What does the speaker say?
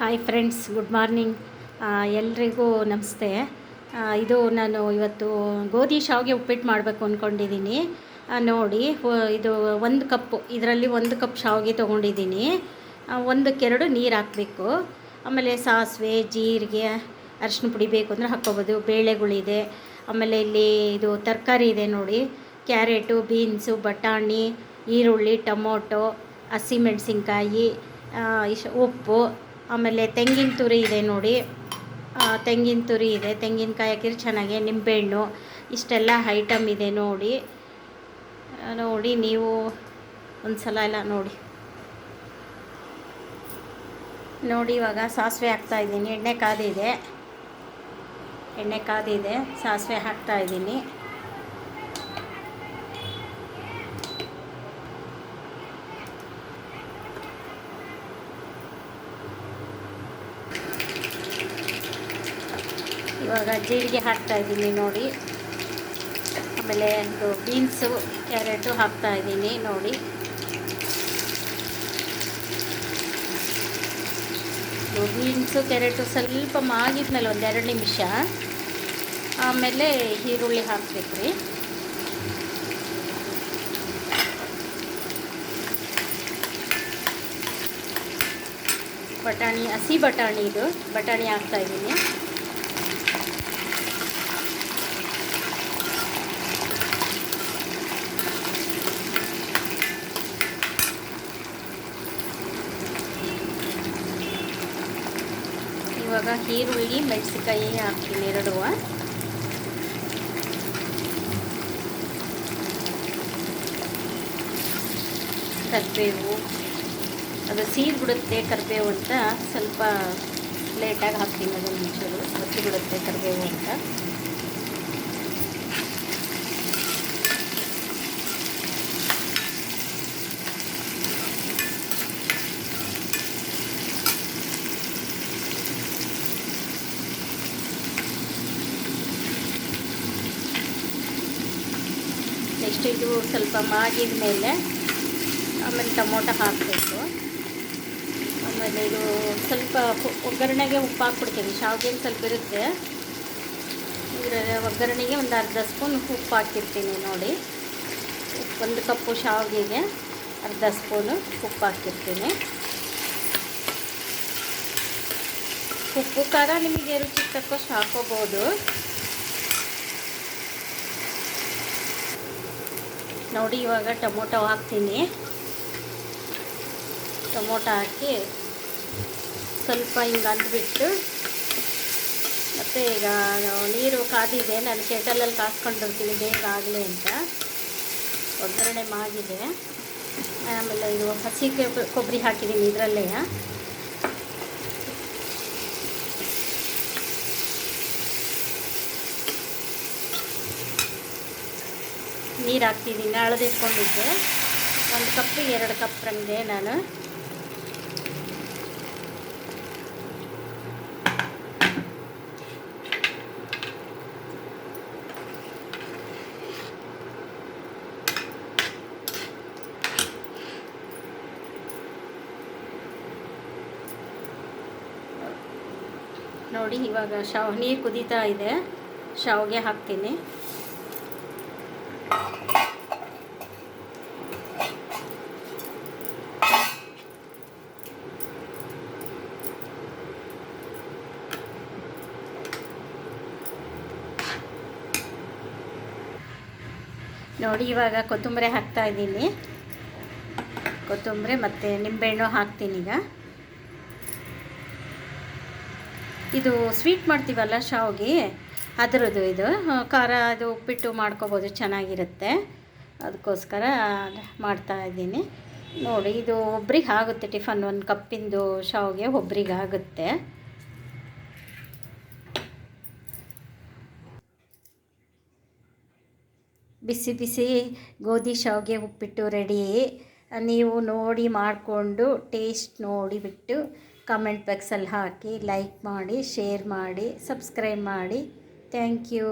Hi friends good morning ಎಲ್ರಿಗೂ ನಮಸ್ತೆ. ಇದು ನಾನು ಇವತ್ತು ಗೋಧಿ ಶಾವಿಗೆ ಉಪ್ಪಿಟ್ಟು ಮಾಡಬೇಕು ಅಂದ್ಕೊಂಡಿದ್ದೀನಿ ನೋಡಿ ಇದು ಒಂದು ಕಪ್ಪು, ಇದರಲ್ಲಿ ಒಂದು ಕಪ್ ಶಾವಿಗೆ ತೊಗೊಂಡಿದ್ದೀನಿ. ಒಂದಕ್ಕೆ ಒಂದಕ್ಕೆರಡು ನೀರು ಹಾಕಬೇಕು. ಆಮೇಲೆ ಸಾಸಿವೆ, ಜೀರಿಗೆ ಅರಿಶಿನ ಪುಡಿ ಬೇಕು ಅಂದರೆ ಹಾಕ್ಕೋಬೋದು. ಬೇಳೆಗಳಿದೆ. ಆಮೇಲೆ ಇಲ್ಲಿ ಇದು ತರಕಾರಿ ಇದೆ ನೋಡಿ. ಕ್ಯಾರೆಟು, ಬೀನ್ಸು, ಬಟಾಣಿ, ಈರುಳ್ಳಿ, ಟೊಮೊಟೊ, ಹಸಿಮೆಣಸಿನ್ಕಾಯಿ ಇಶ್, ಉಪ್ಪು. ಆಮೇಲೆ ತೆಂಗಿನ ತುರಿ ಇದೆ ನೋಡಿ. ತೆಂಗಿನ ತುರಿ ಇದೆ. ತೆಂಗಿನಕಾಯಿ ಹಾಕಿದ್ರೆ ಚೆನ್ನಾಗಿ ನಿಂಬೆಹಣ್ಣು, ಇಷ್ಟೆಲ್ಲ ಐಟಮ್ ಇದೆ ನೋಡಿ. ನೋಡಿ ನೀವು ಒಂದು ಸಲ ಎಲ್ಲ ನೋಡಿ. ನೋಡಿ ಇವಾಗ ಸಾಸಿವೆ ಹಾಕ್ತಾ ಇದ್ದೀನಿ. ಎಣ್ಣೆ ಕಾದಿದೆ. ಎಣ್ಣೆ ಕಾದಿದೆ. ಸಾಸಿವೆ ಹಾಕ್ತಾ ಇವಾಗ ಜೀರಿಗೆ ಹಾಕ್ತಾ ಇದ್ದೀನಿ ನೋಡಿ. ಆಮೇಲೆ ಇದು ಬೀನ್ಸು ಕ್ಯಾರೆಟು ಹಾಕ್ತಾ ಇದ್ದೀನಿ ನೋಡಿ. ಬೀನ್ಸು ಕ್ಯಾರೆಟು ಸ್ವಲ್ಪ ಮಾಗಿದ್ಮೇಲೆ ಎರಡು ನಿಮಿಷ. ಆಮೇಲೆ ಈರುಳ್ಳಿ ಹಾಕ್ಬೇಕು ರೀ ಬಟಾಣಿ ಹಸಿ ಬಟಾಣಿ ಇದು. ಬಟಾಣಿ ಹಾಕ್ತಾ ಇವಾಗ ಈರುಳ್ಳಿ ಮೆಣಸಿಕಾಯಿ ಹಾಕ್ತೀನಿ ಎರಡು. ಕರಿಬೇವು. ಅದು ಸೀರ್ ಬಿಡುತ್ತೆ ಕರಿಬೇವು ಅಂತ ಸ್ವಲ್ಪ ಲೇಟಾಗಿ ಹಾಕ್ತೀನಿ ಅದನ್ನು ಮುಂಚೂರು ಬಿಡುತ್ತೆ ಕರಿಬೇವು ಅಂತ. ನೆಕ್ಸ್ಟ್ ಇದು ಸ್ವಲ್ಪ ಮಾಗಿದ ಮೇಲೆ ಆಮೇಲೆ ಟೊಮೊಟೊ ಹಾಕಬೇಕು. ಆಮೇಲೆ ಇದು ಸ್ವಲ್ಪ ಒಗ್ಗರಣೆಗೆ ಉಪ್ಪು ಹಾಕ್ಬಿಡ್ತೀನಿ. ಶಾವಿಗೆ ಸ್ವಲ್ಪ ಇರುತ್ತೆ. ಒಗ್ಗರಣೆಗೆ ಒಂದು ಅರ್ಧ ಸ್ಪೂನ್ ಉಪ್ಪು ಹಾಕಿರ್ತೀನಿ ನೋಡಿ. ಒಂದು ಕಪ್ಪು ಶಾವಿಗೆಗೆ ಅರ್ಧ ಸ್ಪೂನು ಉಪ್ಪು ಹಾಕಿರ್ತೀನಿ. ಉಪ್ಪು ಖಾರ ನಿಮಗೆ ರುಚಿ ತಕ್ಕಷ್ಟು ಹಾಕೋಬೋದು. ನೋಡಿ, ಇವಾಗ ಟೊಮೊಟೊ ಹಾಕ್ತೀನಿ. ಟೊಮೊಟೊ ಹಾಕಿ ಸ್ವಲ್ಪ ಹಿಂಗೆ ಅಂದ್ಬಿಟ್ಟು, ಮತ್ತು ಈಗ ನೀರು ಕಾದಿದೆ, ನಾನು ಕೆಟಲಲ್ಲಿ ಕಾಸ್ಕೊಂಡಿರ್ತೀನಿ ಬೇಗ ಆಗಲಿ ಅಂತ. ಒಗ್ಗರಣೆ ಮಾಡಿದೆ. ಆಮೇಲೆ ಇದು ಹಸಿ ಕೊಬ್- ಕೊಬ್ಬರಿ ಹಾಕಿದ್ದೀನಿ ಇದರಲ್ಲೇ. ನೀರು ಹಾಕ್ತಿದ್ದೀನಿ ಅಳದಿಟ್ಕೊಂಡಿದ್ದೆ ಒಂದು ಕಪ್ಪಿಗೆ ಎರಡು ಕಪ್ ಹಂಗೆ ನಾನು. ನೋಡಿ, ಇವಾಗ ಶಾವ್ ನೀರು ಕುದೀತಾ ಇದೆ. ಶಾವಿಗೆ ಹಾಕ್ತೀನಿ. ನೋಡಿ, ಇವಾಗ ಕೊತ್ತಂಬರಿ ಹಾಕ್ತಾ ಇದ್ದೀನಿ. ಕೊತ್ತಂಬರಿ ಮತ್ತು ನಿಂಬೆಹಣ್ಣು ಹಾಕ್ತೀನಿ ಈಗ. ಇದು ಸ್ವೀಟ್ ಮಾಡ್ತೀವಲ್ಲ ಶಾವಿಗೆ, ಅದರದ್ದು ಇದು. ಖಾರ ಅದು ಉಪ್ಪಿಟ್ಟು ಮಾಡ್ಕೋಬೋದು, ಚೆನ್ನಾಗಿರುತ್ತೆ. ಅದಕ್ಕೋಸ್ಕರ ಮಾಡ್ತಾ ಇದ್ದೀನಿ. ನೋಡಿ, ಇದು ಒಬ್ರಿಗೆ ಆಗುತ್ತೆ ಟಿಫನ್, ಒಂದು ಕಪ್ಪಿಂದು ಶಾವಿಗೆ ಒಬ್ರಿಗೆ ಆಗುತ್ತೆ. ಬಿಸಿ ಬಿಸಿ ಗೋಧಿ ಶಾವಿಗೆ ಉಪ್ಪಿಟ್ಟು ರೆಡಿ ನೀವು ನೋಡಿ ಮಾಡಿಕೊಂಡು ಟೇಸ್ಟ್ ನೋಡಿಬಿಟ್ಟು ಕಮೆಂಟ್ ಬಾಕ್ಸಲ್ಲಿ ಹಾಕಿ ಲೈಕ್ ಮಾಡಿ ಶೇರ್ ಮಾಡಿ ಸಬ್ಸ್ಕ್ರೈಬ್ ಮಾಡಿ. Thank you